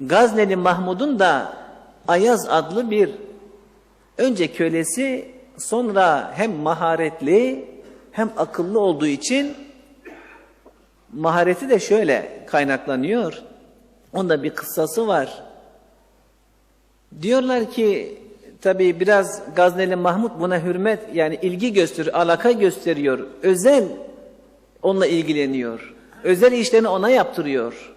Gazneli Mahmud'un da Ayaz adlı bir önce kölesi sonra hem maharetli hem akıllı olduğu için mahareti de şöyle kaynaklanıyor. Onda bir kıssası var. Diyorlar ki tabi biraz Gazneli Mahmud buna hürmet yani ilgi gösteriyor, alaka gösteriyor. Özel onunla ilgileniyor. Özel işlerini ona yaptırıyor.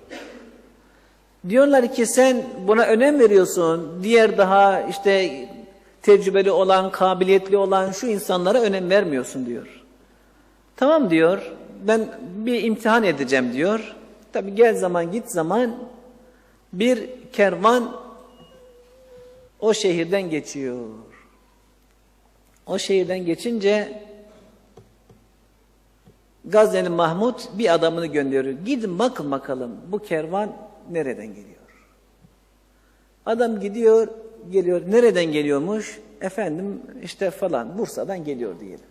Diyorlar ki sen buna önem veriyorsun. Diğer daha işte tecrübeli olan, kabiliyetli olan şu insanlara önem vermiyorsun diyor. Tamam diyor. Ben bir imtihan edeceğim diyor. Tabi gel zaman git zaman bir kervan o şehirden geçiyor. O şehirden geçince Gazze'nin Mahmud bir adamını gönderiyor. Gidin bakın bakalım bu kervan nereden geliyor? Adam gidiyor, geliyor. Nereden geliyormuş? Efendim işte falan Bursa'dan geliyor diyelim.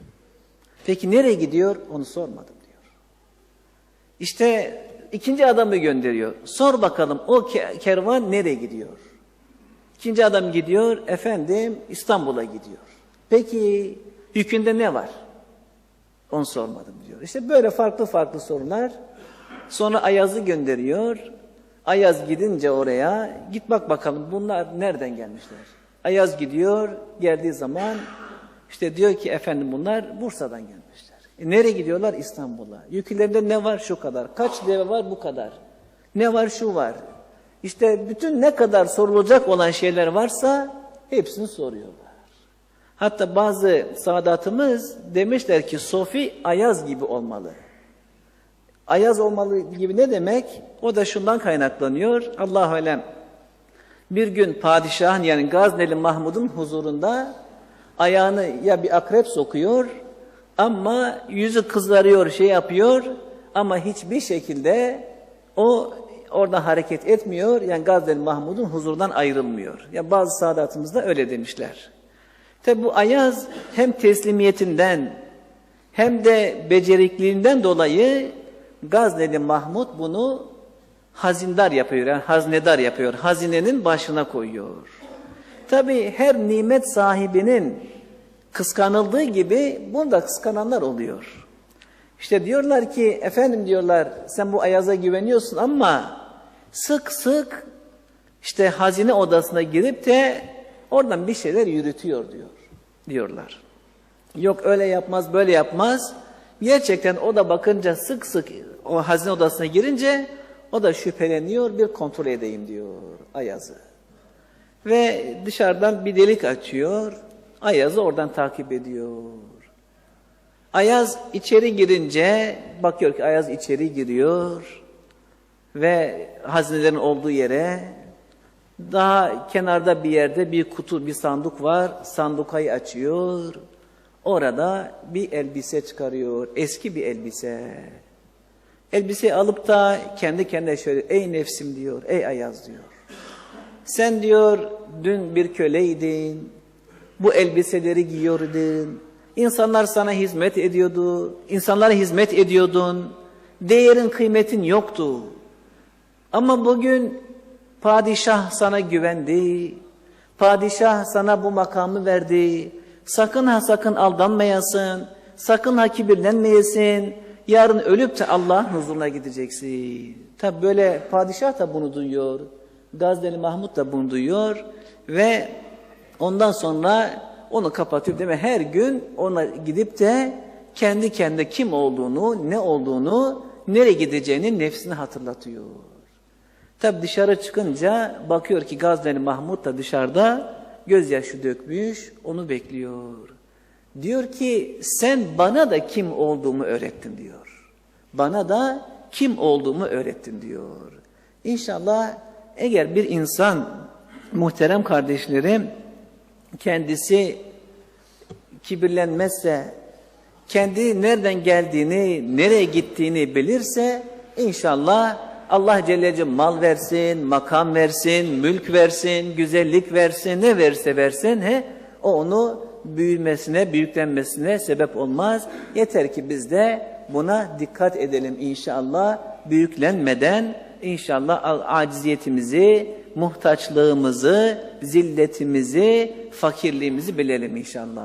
Peki nereye gidiyor? Onu sormadım diyor. İşte ikinci adamı gönderiyor. Sor bakalım o ke- kervan nereye gidiyor? İkinci adam gidiyor, efendim İstanbul'a gidiyor. Peki yükünde ne var? Onu sormadım diyor. İşte böyle farklı farklı sorular. Sonra Ayaz'ı gönderiyor. Ayaz gidince oraya, git bak bakalım bunlar nereden gelmişler? Ayaz gidiyor, geldiği zaman işte diyor ki efendim bunlar Bursa'dan gelmişler. E nereye gidiyorlar? İstanbul'a. Yüklerinde ne var? Şu kadar. Kaç deve var? Bu kadar. Ne var? Şu var. İşte bütün ne kadar sorulacak olan şeyler varsa hepsini soruyorlar. Hatta bazı saadatımız demişler ki Sofi Ayaz gibi olmalı. Ayaz olmalı gibi ne demek? O da şundan kaynaklanıyor. Allahu alem. Bir gün padişahın yani Gazneli Mahmud'un huzurunda ayağını ya bir akrep sokuyor ama yüzü kızarıyor, şey yapıyor ama hiçbir şekilde o orada hareket etmiyor. Yani Gazneli Mahmud'un huzurdan ayrılmıyor. Ya bazı saadatımızda öyle demişler. Tabi bu Ayaz hem teslimiyetinden hem de becerikliğinden dolayı Gazneli Mahmud bunu hazindar yapıyor, yani haznedar yapıyor. Hazinenin başına koyuyor. Tabi her nimet sahibinin kıskanıldığı gibi bunu da kıskananlar oluyor. İşte diyorlar ki efendim diyorlar sen bu Ayaz'a güveniyorsun ama sık sık işte hazine odasına girip de oradan bir şeyler yürütüyor diyor diyorlar. Yok öyle yapmaz böyle yapmaz. Gerçekten o da bakınca sık sık o hazine odasına girince o da şüpheleniyor bir kontrol edeyim diyor Ayaz'ı. Ve dışarıdan bir delik açıyor. Ayaz'ı oradan takip ediyor. Ayaz içeri girince bakıyor ki Ayaz içeri giriyor ve hazinelerin olduğu yere daha kenarda bir yerde bir kutu, bir sandık var. Sandukayı açıyor. Orada bir elbise çıkarıyor. Eski bir elbise. Elbiseyi alıp da kendi kendine şöyle ey nefsim diyor, ey Ayaz diyor. Sen diyor dün bir köleydin. Bu elbiseleri giyiyordun. İnsanlar sana hizmet ediyordu. İnsanlara hizmet ediyordun. Değerin kıymetin yoktu. Ama bugün padişah sana güvendi. Padişah sana bu makamı verdi. Sakın ha sakın aldanmayasın. Sakın ha kibirlenmeyesin. Yarın ölüp de Allah'ın huzuruna gideceksin. Tabi böyle padişah da bunu duyuyor. Gazneli Mahmud da bunu duyuyor. Ve ondan sonra onu kapatıyor değil mi? Her gün ona gidip de kendi kendine kim olduğunu, ne olduğunu, nereye gideceğini nefsini hatırlatıyor. Tabi dışarı çıkınca bakıyor ki Gazneli Mahmud da dışarıda gözyaşı dökmüş, onu bekliyor. Diyor ki sen bana da kim olduğumu öğrettin diyor. Bana da kim olduğumu öğrettin diyor. İnşallah eğer bir insan muhterem kardeşlerim kendisi kibirlenmezse, kendi nereden geldiğini, nereye gittiğini bilirse inşallah Allah Celle mal versin, makam versin, mülk versin, güzellik versin, ne verse versin he, o onu büyümesine, büyüklenmesine sebep olmaz. Yeter ki biz de buna dikkat edelim inşallah. Büyüklenmeden inşallah aciziyetimizi, muhtaçlığımızı, zilletimizi, fakirliğimizi bilelim inşallah.